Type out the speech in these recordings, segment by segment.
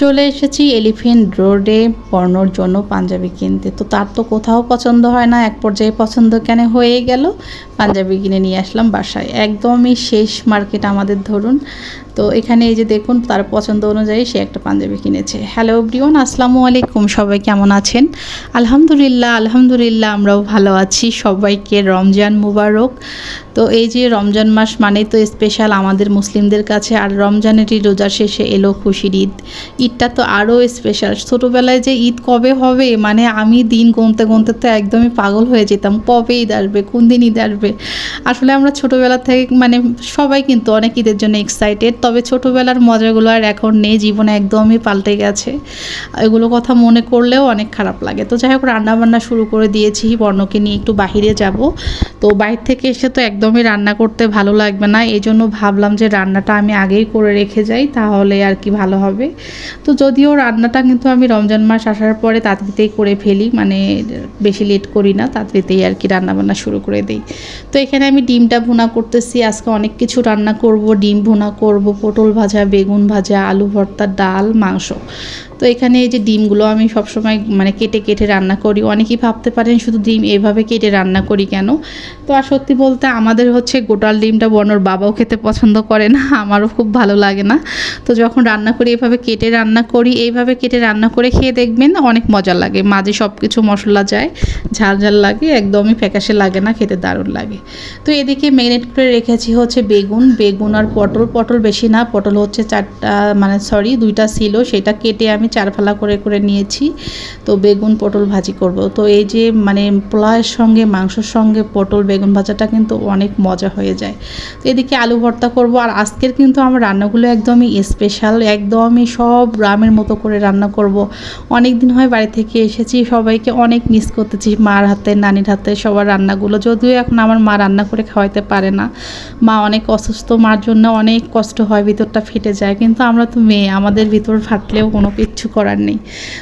চলে এসেছি এলিফেন্ট রোডে পর্ণর জন্য পাঞ্জাবি কিনতে। তো তার তো কোথাও পছন্দ হয় না, এক পর্যায়ে পছন্দ কেন হয়ে গেল? পাঞ্জাবি কিনে নিয়ে আসলাম বাসায়। একদমই শেষ মার্কেট আমাদের ধরুন। তো এখানে এই যে দেখুন, তার পছন্দ অনুযায়ী সে একটা পাঞ্জাবি কিনেছে। হ্যালো ব্রিয়ন আসসালামু আলাইকুম, সবাই কেমন আছেন? আলহামদুলিল্লাহ আলহামদুলিল্লাহ, আমরাও ভালো আছি। সবাইকে রমজান মুবারক। তো এই যে রমজান মাস মানেই তো স্পেশাল আমাদের মুসলিমদের কাছে, আর রমজানেরই রোজার শেষে এলো খুশির ঈদ। ঈদটা তো আরও স্পেশাল ছোটোবেলায় যে ঈদ কবে হবে মানে আমি দিন গুনতে গুনতে তো একদমই পাগল হয়ে যেতাম। কবে ঈদ আসবে, কোন দিন ঈদ আসবে? আসলে আমরা ছোটোবেলা থেকে মানে সবাই কিন্তু অনেক ঈদের জন্য এক্সাইটেড তবে ছোটোবেলার মজাগুলো আর এখন নেই, জীবনে একদমই পাল্টে গেছে। এগুলো কথা মনে করলেও অনেক খারাপ লাগে। তো যাই হোক, রান্নাবান্না শুরু করে দিয়েছি, বর্ণকে নিয়ে একটু বাহিরে যাব। তো বাইরে থেকে এসে তো একদমই রান্না করতে ভালো লাগবে না। এই জন্য ভাবলাম যে রান্নাটা আমি আগেই করে রেখে যাই, তাহলে আর কি ভালো হবে। তো যদিও রান্নাটা কিন্তু আমি রমজান মাস আসার পরে তাড়াতাড়িতেই করে ফেলি মানে বেশি লেট করি না, তাড়াতাড়িতেই আর কি রান্নাবান্না শুরু করে দিই। তো এখানে আমি ডিমটা ভুনা করতেছি, আজকে অনেক কিছু রান্না করব, ডিম ভুনা করব পটল ভাজা বেগুন ভাজা আলু ভর্তা ডাল মাংস। তো এখানে এই যে ডিমগুলো আমি সবসময় মানে কেটে কেটে রান্না করি। অনেকেই ভাবতে পারেন শুধু ডিম এভাবে কেটে রান্না করি কেন? তো আর সত্যি বলতে আমাদের হচ্ছে গোটাল ডিমটা বর্ণর বাবাও খেতে পছন্দ করে না, আমারও খুব ভালো লাগে না। তো যখন রান্না করি, এভাবে কেটে রান্না করি, এইভাবে কেটে রান্না করে খেয়ে দেখবেন অনেক মজা লাগে। মাঝে সব কিছু মশলা যায়, ঝাল ঝাল লাগে, একদমই ফ্যাকাশে লাগে না, খেতে দারুণ লাগে। তো এদিকে ম্যারিনেট করে রেখেছি হচ্ছে বেগুন। বেগুন আর পটল পটল বেশি না, পটল হচ্ছে চারটা মানে সরি দুইটা ছিল, সেটা কেটে আমি চার ফালা করে করে নিয়েছি। তো বেগুন, পটল ভাজি করব। তো এই যে মানে পোলাওয়ের সঙ্গে, মাংসর সঙ্গে পটল, বেগুন ভাজাটা কিন্তু অনেক মজা হয়ে যায়। তো এদিকে আলু ভর্তা করব। আর আজকের কিন্তু আমার রান্নাগুলো একদমই স্পেশাল একদমই সব গ্রামের মতো করে রান্না করব। অনেক দিন হয় বাড়ি থেকে এসেছি, সবাইকে অনেক মিস করতেছি, মার হাতে, নানির হাতে সবার রান্নাগুলো। যদিও এখন আমার মা রান্না করে খাওয়াইতে পারে না। মা অনেক অসুস্থ, মার জন্য অনেক কষ্ট হয়, ভিতরটা ফেটে যায়। কিন্তু আমরা তো মেয়ে, আমাদের ভিতর ফাটলেও কোনো কিচ্ছু করার নেই।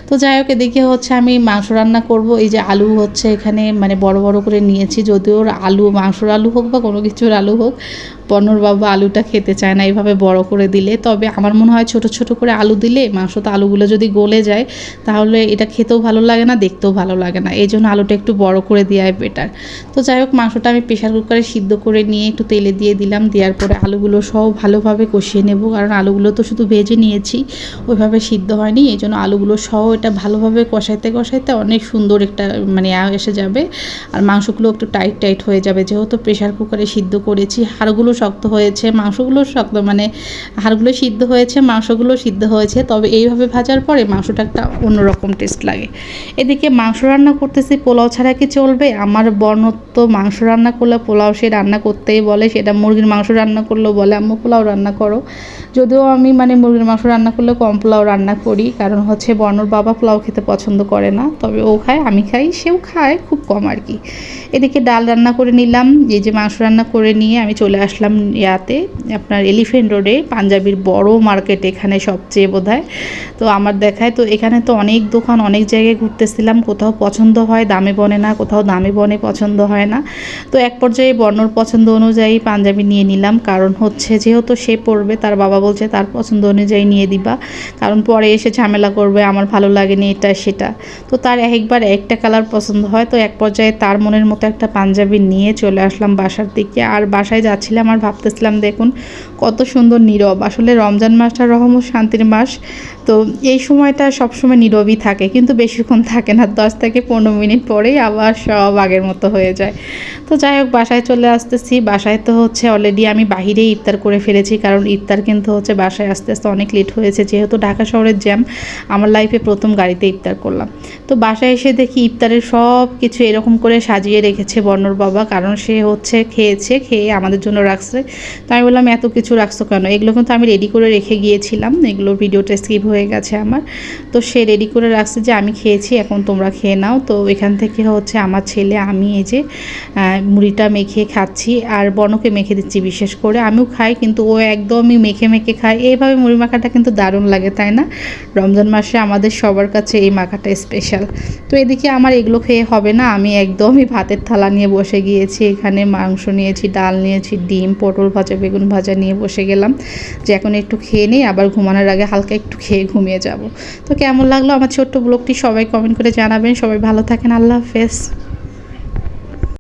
তো যাই হোক, এদিকে হচ্ছে আমি মাংস রান্না করব। এই যে আলু হচ্ছে এখানে মানে বড় বড় করে নিয়েছি। যদিও আলু, মাংসর আলু হোক বা কোনো কিছুর আলু হোক পর্ণর বাবা আলুটা খেতে চায় না এইভাবে বড় করে দিলে। তবে আমার মনে হয় ছোট ছোট করে আলু দিলে মাংস তো আলুগুলো যদি গলে যায়, তাহলে এটা খেতেও ভালো লাগে না, দেখতেও ভালো লাগে না। এই জন্য আলুটা একটু বড় করে দেওয়াই বেটার তো যাই হোক, মাংসটা আমি প্রেশার কুকারে সিদ্ধ করে নিয়ে একটু তেলে দিয়ে দিলাম। দেওয়ার পরে আলুগুলো সব ভালোভাবে কষিয়ে নেব। কারণ আলুগুলো তো শুধু ভেজে নিয়েছি, ওইভাবে সিদ্ধ হয়নি। এই জন্য আলুগুলো সহ এটা ভালোভাবে কষাইতে কষাইতে অনেক সুন্দর একটা মানে এসে যাবে। আর মাংসগুলো একটু টাইট টাইট হয়ে যাবে। যেহেতু প্রেশার কুকারে সিদ্ধ করেছি, হাড়গুলো শক্ত হয়েছে, মাংসগুলো শক্ত মানে হাড়গুলো সিদ্ধ হয়েছে, মাংসগুলো সিদ্ধ হয়েছে, তবে এইভাবে ভাজার পরে মাংসটা একটা অন্যরকম টেস্ট লাগে। এদিকে মাংস রান্না করতেছি, পোলাও ছাড়া কি চলবে? আমার বর্ণত্ব মাংস রান্না করলে পোলাও সে রান্না করতেই বলে, সেটা মুরগির মাংস রান্না করলেও বলে, আম্মু, পোলাও রান্না করো। যদিও আমি মানে মুরগির মাংস রান্না করলে কম পোলাও রান্না করি। কারণ হচ্ছে বর্ণর বাবা পোলাও খেতে পছন্দ করে না, তবে ও খায়, আমি খাই, সেও খায় খুব কম আর কি। এদিকে ডাল রান্না করে নিলাম এই যে মাংস রান্না করে নিয়ে আমি চলে আসলাম ইয়াতে, আপনার এলিফেন্ট রোডে, পাঞ্জাবির বড় মার্কেট এখানে সবচেয়ে বোধ তো আমার দেখায়, তো এখানে তো অনেক দোকান, অনেক জায়গায় ঘুরতেছিলাম, কোথাও পছন্দ হয় দামে বনে না, কোথাও দামে বনে পছন্দ হয় না। তো এক পর্যায়ে বর্ণর পছন্দ অনুযায়ী পাঞ্জাবি নিয়ে নিলাম, কারণ হচ্ছে যেহেতু সে পড়বে তার বাবা বলছে তার পছন্দ অনুযায়ী নিয়ে দিবা, কারণ পরে এসে ঝামেলা করবে, আমার ভালো লাগেনি এটা, সেটা। তো তার একবার একটা কালার পছন্দ হয়, তো এক পর্যায়ে তার মনের মতো একটা পাঞ্জাবি নিয়ে চলে আসলাম বাসার দিকে। আর বাসায় যাচ্ছিলাম আর ভাবতেছিলাম, দেখুন, কত সুন্দর নীরব। আসলে রমজান মাসটা রহম শান্তির মাস, তো এই সময়টা সবসময় নীরবই থাকে, কিন্তু বেশিক্ষণ থাকে না। দশ থেকে পনেরো মিনিট পরেই আবার সব আগের মতো হয়ে যায়। তো যাই হোক, বাসায় চলে আসতেছি। বাসায় তো হচ্ছে অলরেডি আমি বাহিরেই ইফতার করে ফেলেছি, কারণ ইফতার কিন্তু হচ্ছে বাসায় আসতে আসতে অনেক লেট হয়েছে। যেহেতু ঢাকা শহরের জ্যাম আমার লাইফে প্রথম গাড়িতে ইফতার করলাম। তো বাসায় এসে দেখি ইফতারের সব কিছু এরকম করে সাজিয়ে রেখেছে বর্ণর বাবা, কারণ সে হচ্ছে খেয়েছে, খেয়ে আমাদের জন্য রাখছে। তো আমি বললাম, এত কিছু রাখছো কেন? এগুলো কিন্তু আমি রেডি করে রেখে গিয়েছিলাম। এগুলো ভিডিওটা স্কিপ হয়ে গেছে আমার। তো সে রেডি করে রাখছে যে, আমি খেয়েছি, এখন তোমরা খেয়ে নাও। তো এখান থেকে হচ্ছে আমার ছেলে, আমি এই যে মুড়িটা মেখে খাচ্ছি। আর বনকে মেখে দিচ্ছি বিশেষ করে। আমিও খাই, কিন্তু ও একদমই মেখে মেখে খায়। এইভাবে মুড়ি মাখাটা কিন্তু দারুণ লাগে, তাই না? রমজান মাসে আমাদের সবার কাছে এই মাখাটা স্পেশাল তো এদিকে আমার এগুলো খেয়ে হবে না, আমি একদমই ভাতের থালা নিয়ে বসে গিয়েছি, এখানে মাংস নিয়েছি, ডাল নিয়েছি, ডিম, পটল ভাজা, বেগুন ভাজা নিয়ে বসে গেলাম। যে এখন একটু খেয়ে নিই, আবার ঘুমানোর আগে হালকা একটু খেয়ে ঘুমিয়ে যাব। তো কেমন লাগল আমার ছোট্ট ব্লগটি সবাই কমেন্ট করে জানাবেন। সবাই ভালো থাকেন, আল্লাহ হাফেজ।